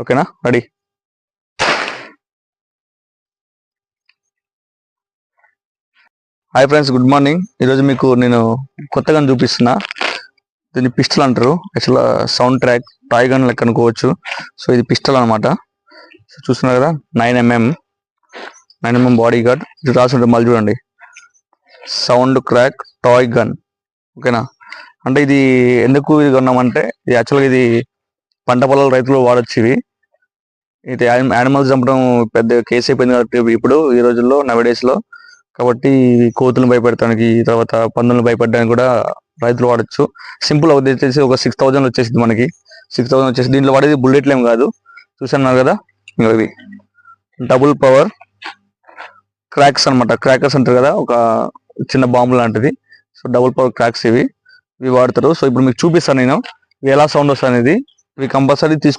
ఓకేనా? Ready. Hi friends good morning. ఈరోజు మీకు నేను కొత్తగా చూపిస్తున్నా దీన్ని పిస్టల్ అంటారు. యాక్చువల్గా సౌండ్ ట్రాక్ టాయ్ గన్ లెక్క అనుకోవచ్చు. సో ఇది పిస్టల్ అనమాట సో చూస్తున్నారు కదా nine MM nine MM bodyguard. ఇది రాసి ఉంటుంది మళ్ళీ చూడండి. సౌండ్ క్రాక్ టాయ్ గన్ ఓకేనా? అంటే ఇది ఎందుకు ఇది కొన్నామంటే ఇది యాక్చువల్గా ఇది పంట పొలాల రైతులు వాడొచ్చు ఇవి ఇది యానిమల్స్ చంపడం పెద్ద కేసు అయిపోయింది కాబట్టి ఇప్పుడు ఈ రోజుల్లో నవడేస్లో కాబట్టి ఇవి కోతులను భయపెడటానికి తర్వాత పందులను భయపెట్టడానికి కూడా రైతులు వాడచ్చు. సింపుల్ అవుతుంది వచ్చేసి ఒక సిక్స్ థౌజండ్ వచ్చేసింది మనకి. సిక్స్ థౌజండ్ వచ్చేసి దీంట్లో వాడేది బుల్లెట్లు ఏం కాదు. చూసాను కదా? ఇంకా ఇవి డబుల్ పవర్ క్రాక్స్ అన్నమాట. క్రాకర్స్ అంటారు కదా? ఒక చిన్న బాంబు లాంటిది. సో డబుల్ పవర్ క్రాక్స్ ఇవి. ఇవి వాడతారు. సో ఇప్పుడు మీకు చూపిస్తాను నేను. ఎలా సౌండ్ వస్తుంది అనేది ఇవి కంపల్సరీ తీసుకు